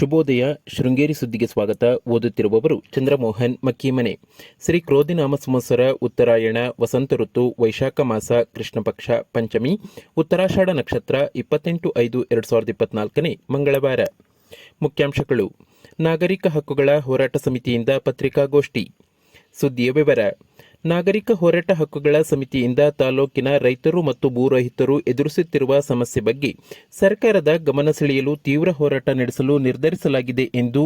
ಶುಭೋದಯ, ಶೃಂಗೇರಿ ಸುದ್ದಿಗೆ ಸ್ವಾಗತ. ಓದುತ್ತಿರುವವರು ಚಂದ್ರಮೋಹನ್ ಮಕ್ಕಿಮನೆ. ಶ್ರೀ ಕ್ರೋಧಿನಾಮ ಸಂವತ್ಸರ ಉತ್ತರಾಯಣ, ವಸಂತ ಋತು, ವೈಶಾಖ ಮಾಸ ಕೃಷ್ಣ ಪಕ್ಷ ಪಂಚಮಿ, ಉತ್ತರಾಷಾಢ ನಕ್ಷತ್ರ, ಇಪ್ಪತ್ತೆಂಟು ಐದು ಎರಡು ಸಾವಿರದ ಇಪ್ಪತ್ನಾಲ್ಕನೇ ಮಂಗಳವಾರ. ಮುಖ್ಯಾಂಶಗಳು. ನಾಗರಿಕ ಹಕ್ಕುಗಳ ಹೋರಾಟ ಸಮಿತಿಯಿಂದ ಪತ್ರಿಕಾಗೋಷ್ಠಿ. ಸುದ್ದಿಯ ವಿವರ. ನಾಗರಿಕ ಹೋರಾಟ ಹಕ್ಕುಗಳ ಸಮಿತಿಯಿಂದ ತಾಲೂಕಿನ ರೈತರು ಮತ್ತು ಭೂರಹಿತರು ಎದುರಿಸುತ್ತಿರುವ ಸಮಸ್ಯೆ ಬಗ್ಗೆ ಸರ್ಕಾರದ ಗಮನ ಸೆಳೆಯಲು ತೀವ್ರ ಹೋರಾಟ ನಡೆಸಲು ನಿರ್ಧರಿಸಲಾಗಿದೆ ಎಂದು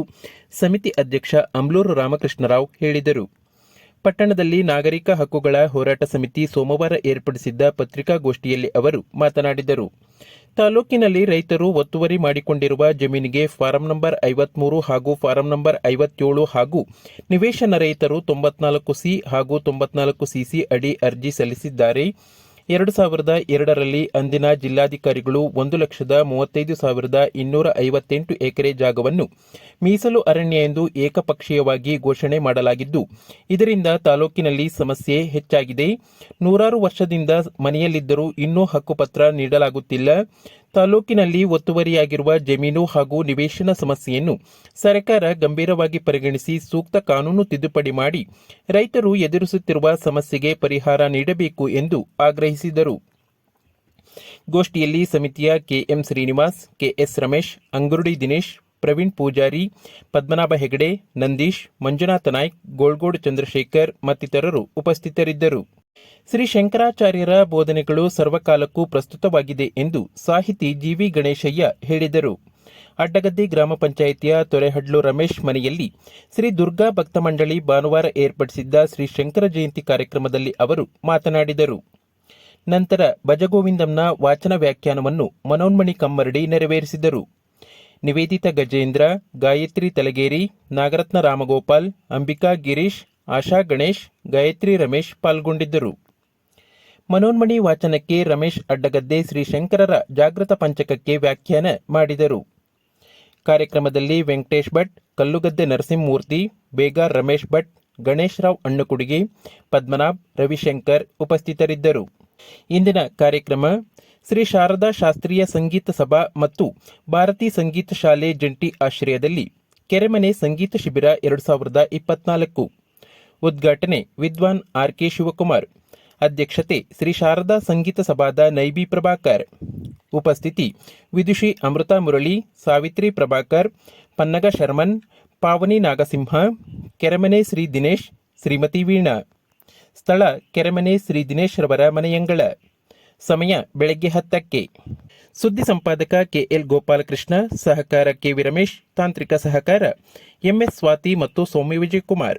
ಸಮಿತಿ ಅಧ್ಯಕ್ಷ ಅಮ್ಲೂರು ರಾಮಕೃಷ್ಣರಾವ್ ಹೇಳಿದರು. ಪಟ್ಟಣದಲ್ಲಿ ನಾಗರಿಕ ಹಕ್ಕುಗಳ ಹೋರಾಟ ಸಮಿತಿ ಸೋಮವಾರ ಏರ್ಪಡಿಸಿದ್ದ ಪತ್ರಿಕಾಗೋಷ್ಠಿಯಲ್ಲಿ ಅವರು ಮಾತನಾಡಿದರು. ತಾಲೂಕಿನಲ್ಲಿ ರೈತರು ಒತ್ತುವರಿ ಮಾಡಿಕೊಂಡಿರುವ ಜಮೀನಿಗೆ ಫಾರಂ ನಂಬರ್ ಐವತ್ಮೂರು ಹಾಗೂ ಫಾರಂ ನಂಬರ್ ಐವತ್ತೇಳು ಹಾಗೂ ನಿವೇಶನ ರೈತರು ತೊಂಬತ್ನಾಲ್ಕು ಸಿ ಹಾಗೂ ತೊಂಬತ್ನಾಲ್ಕು ಸಿಸಿ ಅಡಿ ಅರ್ಜಿ ಸಲ್ಲಿಸಿದ್ದಾರೆ. ಎರಡು ಸಾವಿರದ ಎರಡರಲ್ಲಿ ಅಂದಿನ ಜಿಲ್ಲಾಧಿಕಾರಿಗಳು ಒಂದು ಲಕ್ಷದ ಮೂವತ್ತೈದು ಸಾವಿರದ ಇನ್ನೂರ ಐವತ್ತೆಂಟು ಎಕರೆ ಜಾಗವನ್ನು ಮೀಸಲು ಅರಣ್ಯ ಎಂದು ಏಕಪಕ್ಷೀಯವಾಗಿ ಘೋಷಣೆ ಮಾಡಲಾಗಿದ್ದು, ಇದರಿಂದ ತಾಲೂಕಿನಲ್ಲಿ ಸಮಸ್ಯೆ ಹೆಚ್ಚಾಗಿದೆ. ನೂರಾರು ವರ್ಷದಿಂದ ಮನೆಯಲ್ಲಿದ್ದರೂ ಇನ್ನೂ ಹಕ್ಕುಪತ್ರ ನೀಡಲಾಗುತ್ತಿಲ್ಲ. ತಾಲೂಕಿನಲ್ಲಿ ಒತ್ತುವರಿಯಾಗಿರುವ ಜಮೀನು ಹಾಗೂ ನಿವೇಶನ ಸಮಸ್ಯೆಯನ್ನು ಸರ್ಕಾರ ಗಂಭೀರವಾಗಿ ಪರಿಗಣಿಸಿ ಸೂಕ್ತ ಕಾನೂನು ತಿದ್ದುಪಡಿ ಮಾಡಿ ರೈತರು ಎದುರಿಸುತ್ತಿರುವ ಸಮಸ್ಯೆಗೆ ಪರಿಹಾರ ನೀಡಬೇಕು ಎಂದು ಆಗ್ರಹಿಸಿದರು. ಗೋಷ್ಠಿಯಲ್ಲಿ ಸಮಿತಿಯ ಕೆಎಂ ಶ್ರೀನಿವಾಸ್, ಕೆಎಸ್ ರಮೇಶ್, ಅಂಗುರುಡಿ ದಿನೇಶ್, ಪ್ರವೀಣ್ ಪೂಜಾರಿ, ಪದ್ಮನಾಭ ಹೆಗಡೆ, ನಂದೀಶ್, ಮಂಜುನಾಥ ನಾಯ್ಕ್, ಗೋಳ್ಗೋಡ್ ಚಂದ್ರಶೇಖರ್ ಮತ್ತಿತರರು ಉಪಸ್ಥಿತರಿದ್ದರು. ಶ್ರೀ ಶಂಕರಾಚಾರ್ಯರ ಬೋಧನೆಗಳು ಸರ್ವಕಾಲಕ್ಕೂ ಪ್ರಸ್ತುತವಾಗಿದೆ ಎಂದು ಸಾಹಿತಿ ಜಿವಿ ಗಣೇಶಯ್ಯ ಹೇಳಿದರು. ಅಡ್ಡಗದ್ದೆ ಗ್ರಾಮ ಪಂಚಾಯಿತಿಯ ತೊರೆಹಡ್ಲು ರಮೇಶ್ ಮನೆಯಲ್ಲಿ ಶ್ರೀ ದುರ್ಗಾ ಭಕ್ತ ಮಂಡಳಿ ಭಾನುವಾರ ಏರ್ಪಡಿಸಿದ್ದ ಶ್ರೀ ಶಂಕರ ಜಯಂತಿ ಕಾರ್ಯಕ್ರಮದಲ್ಲಿ ಅವರು ಮಾತನಾಡಿದರು. ನಂತರ ಭಜಗೋವಿಂದಂನ ವಾಚನ ವ್ಯಾಖ್ಯಾನವನ್ನು ಮನೋನ್ಮಣಿ ಕಮ್ಮರಡಿ ನೆರವೇರಿಸಿದರು. ನಿವೇದಿತ ಗಜೇಂದ್ರ, ಗಾಯತ್ರಿ ತಲಗೇರಿ, ನಾಗರತ್ನ ರಾಮಗೋಪಾಲ್, ಅಂಬಿಕಾ ಗಿರೀಶ್ ಆಶಾ, ಗಣೇಶ್, ಗಾಯತ್ರಿ, ರಮೇಶ್ ಪಾಲ್ಗೊಂಡಿದ್ದರು. ಮನೋನ್ಮಣಿ ವಾಚನಕ್ಕೆ ರಮೇಶ್ ಅಡ್ಡಗದ್ದೆ ಶ್ರೀ ಶಂಕರರ ಜಾಗೃತ ಪಂಚಕಕ್ಕೆ ವ್ಯಾಖ್ಯಾನ ಮಾಡಿದರು. ಕಾರ್ಯಕ್ರಮದಲ್ಲಿ ವೆಂಕಟೇಶ್ ಭಟ್, ಕಲ್ಲುಗದ್ದೆ ನರಸಿಂಹಮೂರ್ತಿ ಬೇಗಾರ್ ರಮೇಶ್ ಭಟ್, ಗಣೇಶ್ ರಾವ್ ಅಣ್ಣುಕುಡಿಗೆ ಪದ್ಮನಾಭ್, ರವಿಶಂಕರ್ ಉಪಸ್ಥಿತರಿದ್ದರು. ಇಂದಿನ ಕಾರ್ಯಕ್ರಮ ಶ್ರೀ ಶಾರದಾ ಶಾಸ್ತ್ರೀಯ ಸಂಗೀತ ಸಭಾ ಮತ್ತು ಭಾರತೀ ಸಂಗೀತ ಶಾಲೆ ಜಂಟಿ ಆಶ್ರಯದಲ್ಲಿ, ಕೆರೆಮನೆ ಸಂಗೀತ ಶಿಬಿರ ಎರಡು ಸಾವಿರದ ಇಪ್ಪತ್ನಾಲ್ಕು. ಉದ್ಘಾಟನೆ ವಿದ್ವಾನ್ ಆರ್ ಕೆ ಶಿವಕುಮಾರ್. ಅಧ್ಯಕ್ಷತೆ ಶ್ರೀ ಶಾರದಾ ಸಂಗೀತ ಸಭಾದ ನೈಬಿ ಪ್ರಭಾಕರ್. ಉಪಸ್ಥಿತಿ ವಿದುಷಿ ಅಮೃತ ಮುರಳಿ, ಸಾವಿತ್ರಿ ಪ್ರಭಾಕರ್, ಪನ್ನಗ ಶರ್ಮನ್, ಪಾವನಿ ನಾಗಸಿಂಹ, ಕೆರೆಮನೆ ಶ್ರೀ ದಿನೇಶ್, ಶ್ರೀಮತಿ ವೀಣಾ. ಸ್ಥಳ ಕೆರೆಮನೆ ಶ್ರೀ ದಿನೇಶ್ ರವರ ಮನೆಯಂಗಳ. ಸಮಯ ಬೆಳಗ್ಗೆ ಹತ್ತಕ್ಕೆ. ಸುದ್ದಿ ಸಂಪಾದಕ ಕೆಎಲ್ ಗೋಪಾಲಕೃಷ್ಣ, ಸಹಕಾರ ಕೆ. ವಿರಮೇಶ್ ತಾಂತ್ರಿಕ ಸಹಕಾರ ಎಂಎಸ್ ಸ್ವಾತಿ ಮತ್ತು ಸೌಮ್ಯ ವಿಜಯಕುಮಾರ್